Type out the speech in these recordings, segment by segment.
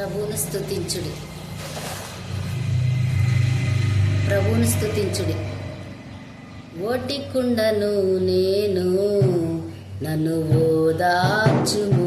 ప్రభువును స్థుతించుడి ప్రభువును స్థుతించుడి ఓటికుండను నేను నన్ను ఓదార్చుము.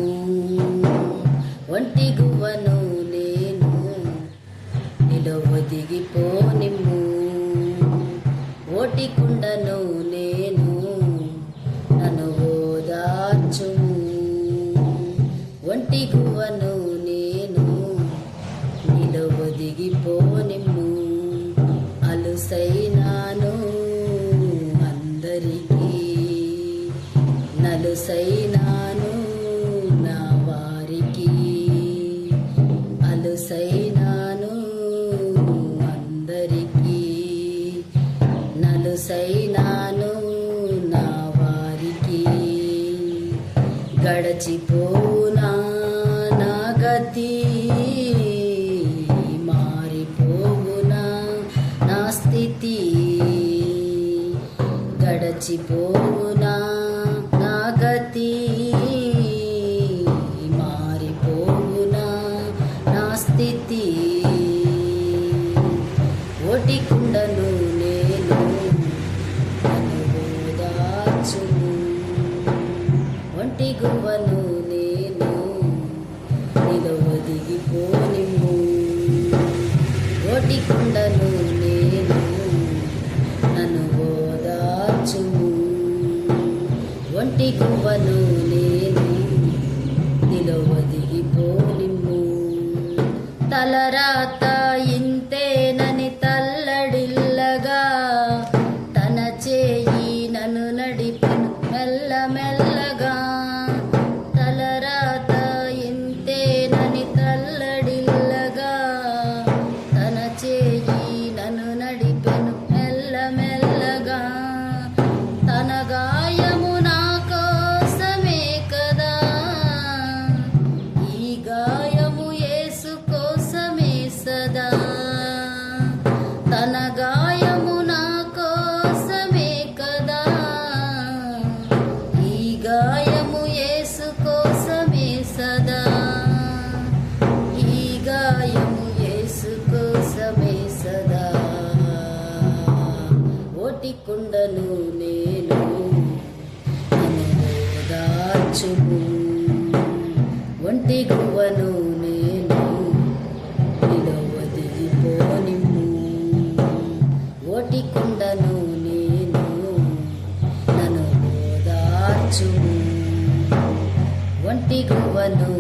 మనసైనాను నా వారికి గడచిపోనా నా గతి మారిపోవునా నా స్థితి గడచిపోవునా నా గతి మారిపోవునా నా స్థితి ఓటికుండ తలరాత ఇంతేనని తల్లడిల్లగా తన చేయి నన్ను నడిపెను మెల్లమెల్ల కుండను నేను దాచుము ఒంటి గువ్వను నేను నిలవ ఓటి కుండను నేను నన్ను దాచుము ఒంటి గువ్వను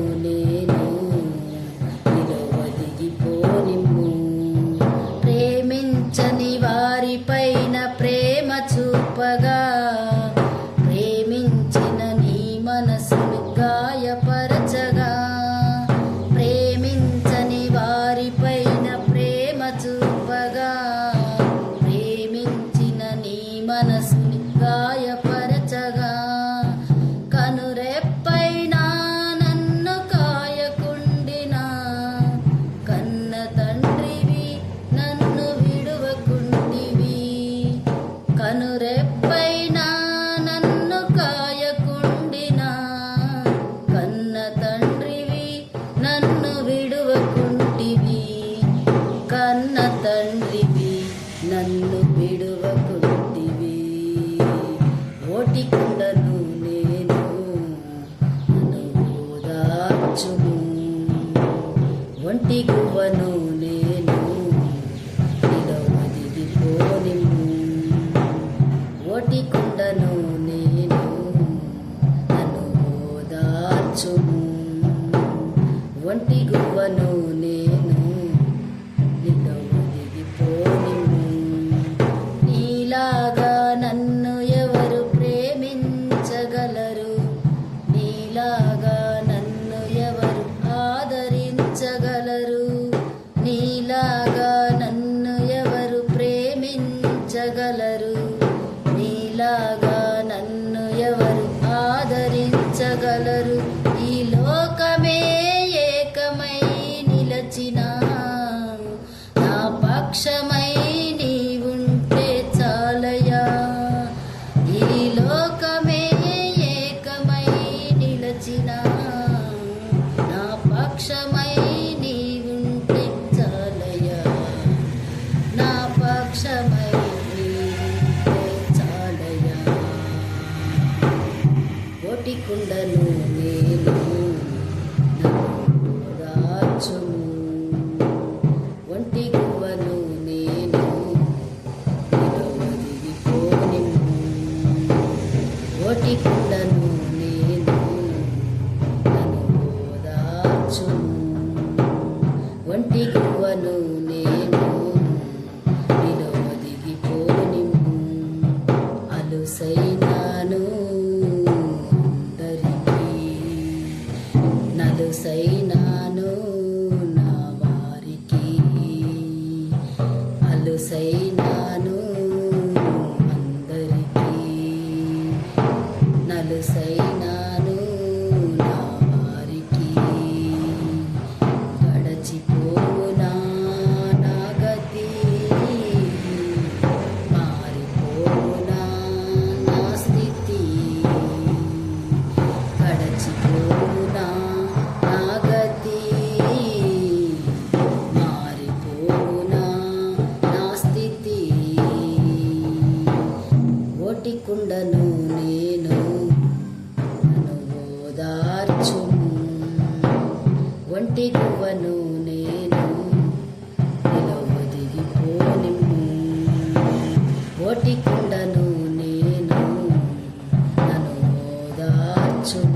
మరచిన నా పక్షమై నీవుంటే చాలయ నా పక్షమై నీవుంటే చాలయ కోటికుండను నేను రాచుము ఒంటి గువ్వను నేను కోటి అలుసైనాను దిగువను నేను. నిలవ దిగిపోనిమ్ము. ఓటికుండను నేను. నన్ను ఓదార్చుము.